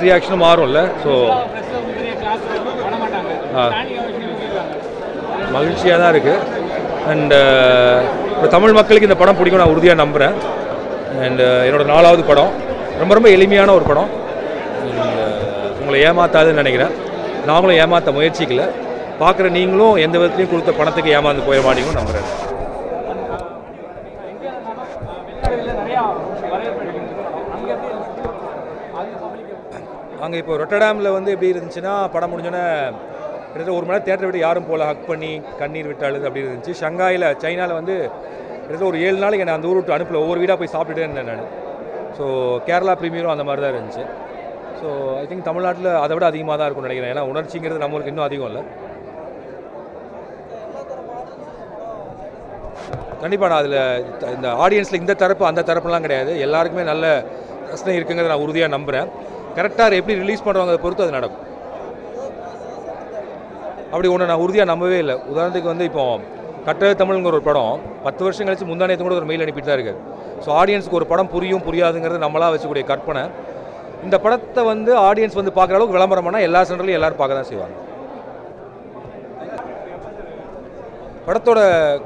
Audience ரியாக்ஷனும் மாறும்ல. So. மகிழ்ச்சியாக தான் இருக்குது அண்ட் இப்போ தமிழ் மக்களுக்கு இந்த படம் பிடிக்கும் நான் உறுதியாக நம்புகிறேன் அண்ட் என்னோட நாலாவது படம். ரொம்ப ரொம்ப எளிமையான ஒரு படம். உங்களை ஏமாத்தாதுன்னு நினைக்கிறேன். நாங்களும் ஏமாற்ற முயற்சிக்கல. பார்க்குற நீங்களும் எந்த விதத்துலையும் கொடுத்த பணத்துக்கு ஏமாந்து போயிட மாட்டீங்கன்னு நம்புகிறேன் அங்கே இப்போ ரொட்டடாமில் வந்து எப்படி இருந்துச்சுன்னா படம் முடிஞ்சோன்னே கிட்டத்தட்ட ஒரு மணி நேரம் தேட்டரை விட்டு யாரும் போகல. ஹக் பண்ணி கண்ணீர் விட்டு அழுது அப்படி இருந்துச்சு. ஷங்காயில் சைனாவில் வந்து கிட்டத்தட்ட ஒரு ஏழு நாளைக்கு என்னை அந்த ஊர் விட்டு அனுப்பல. ஒவ்வொரு வீடாக போய் சாப்பிட்டுட்டே இருந்தேன் நான். ஸோ கேரளா ப்ரீமியரும் அந்த மாதிரி தான் இருந்துச்சு. ஸோ ஐ திங்க் தமிழ்நாட்டில் அதை விட அதிகமாக தான் இருக்கும்னு நினைக்கிறேன். ஏன்னா உணர்ச்சிங்கிறது நம்மளுக்கு இன்னும் அதிகம் இல்லை. கண்டிப்பாக நான் அதில் இந்த ஆடியன்ஸில் இந்த தரப்பு அந்த தரப்புலாம் கிடையாது. எல்லாருக்குமே நல்ல ரசனை இருக்குங்கிறத நான் உறுதியாக நம்புகிறேன் கரெக்டாக எப்படி ரிலீஸ் பண்ணுறவங்க பொறுத்து அது நடக்கும். அப்படி ஒன்று நான் உறுதியாக நம்பவே இல்லை. உதாரணத்துக்கு வந்து இப்போ கட்டளை தமிழ்ங்கிற ஒரு படம் பத்து வருஷம் கழிச்சு முந்தானத்து கூட ஒரு மெயில் அனுப்பிட்டு தான் இருக்குது ஸோ ஆடியன்ஸ்க்கு ஒரு படம் புரியும் புரியாதுங்கிறது நம்மளாக வச்சுக்கூடிய கற்பனை. இந்த படத்தை வந்து ஆடியன்ஸ் வந்து பார்க்குற அளவுக்கு விளம்பரம் பண்ணால் எல்லா சென்டர்லையும் எல்லோரும் பார்க்க தான் செய்வாங்க. படத்தோட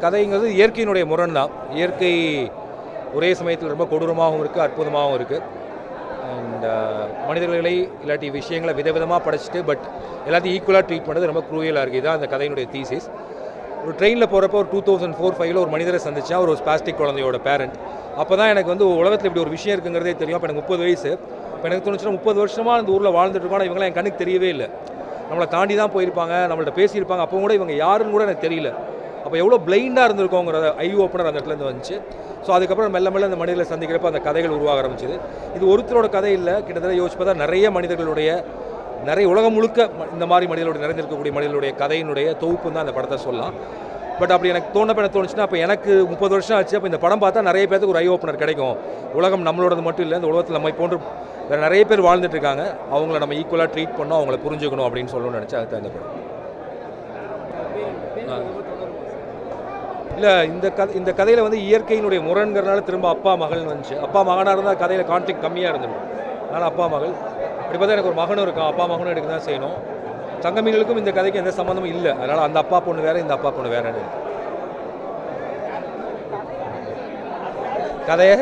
கதைங்கிறது இயற்கையினுடைய முரண் தான் இயற்கை ஒரே சமயத்தில் ரொம்ப கொடூரமாகவும் இருக்குது அற்புதமாகவும் இருக்குது இந்த மனிதர்களை இல்லாட்டி விஷயங்களை விதவிதமாக படைச்சிட்டு பட் எல்லாத்தையும் ஈக்குவலாக ட்ரீட் பண்ணுறது ரொம்ப குரூயலாக இருக்குது இதுதான் அந்த கதையினுடைய தீசிஸ் ஒரு ட்ரெயினில் போகிறப்போ ஒரு டூ தௌசண்ட் ஃபோர் ஃபைவ்ல ஒரு மனிதரை சந்திச்சா ஒரு ஸ்பாஸ்டிக் குழந்தையோட பேரண்ட் அப்போ தான் எனக்கு வந்து உலகத்தில் இப்படி ஒரு விஷயம் இருக்குங்கிறதே தெரியும். அப்போ எனக்கு முப்பது வயசு. இப்போ எனக்கு தோணுச்சுன்னா முப்பது வருஷமாக அந்த ஊரில் வாழ்ந்துட்டு இருக்கோம் இவங்களாம் என் கண்ணுக்கு தெரியவே இல்லை. நம்மளை தாண்டி தான் போயிருப்பாங்க. நம்மள்ட்ட பேசியிருப்பாங்க. அப்போ கூட இவங்க யாருன்னு கூட எனக்கு தெரியல. அப்போ எவ்வளோ பிளைண்டாக இருந்திருக்கோங்கிற ஐ ஓப்பனர் அந்த இடத்துலேருந்து வந்துச்சு. ஸோ அதுக்கப்புறம் மெல்ல மெல்ல அந்த மனிதர்களை சந்திக்கிறப்ப அந்த கதைகள் உருவாக ஆரம்பிச்சிது. இது ஒருத்தரோட கதை இல்லை. கிட்டத்தட்ட யோசிச்சு பார்த்தா நிறைய மனிதர்களுடைய நிறைய உலகம் முழுக்க இந்த மாதிரி மனிதர்களுடைய நிறைந்திருக்கக்கூடிய மனிதர்களுடைய கதையினுடைய தொகுப்பு தான் அந்த படத்தை சொல்லலாம். பட் அப்படி எனக்கு தோணப்ப எனக்கு தோணுச்சுன்னா அப்போ எனக்கு முப்பது வருஷம் ஆச்சு. அப்போ இந்த படம் பார்த்தா நிறைய பேருக்கு ஒரு ஐ ஓப்பனர் கிடைக்கும். உலகம் நம்மளோடது மட்டும் இல்லை. இந்த உலகத்தில் நம்மை போன்று வேறு நிறைய பேர் வாழ்ந்துட்டு இருக்காங்க. அவங்கள நம்ம ஈக்குவலாக ட்ரீட் பண்ணோம். அவங்கள புரிஞ்சுக்கணும் அப்படின்னு சொல்லணும்னு நினச்சா அது தகுந்த படம். இல்லை இந்த கதை இந்த கதையில் வந்து இயற்கையினுடைய முரண்கிறனால திரும்ப அப்பா மகள்னு வந்துச்சு. அப்பா மகனாக இருந்தால் கதையில் கான்ட்ரிக் கம்மியாக இருந்துடும் அதனால் அப்பா மகள். அப்படி பார்த்தா எனக்கு ஒரு மகனும் இருக்கான். அப்பா மகனும் எடுக்க தான் செய்யணும். தங்கமீன்களுக்கும் இந்த கதைக்கு எந்த சம்மந்தமும் இல்லை. அதனால் அந்த அப்பா பொண்ணு வேறு இந்த அப்பா பொண்ணு வேறன்னு கதையை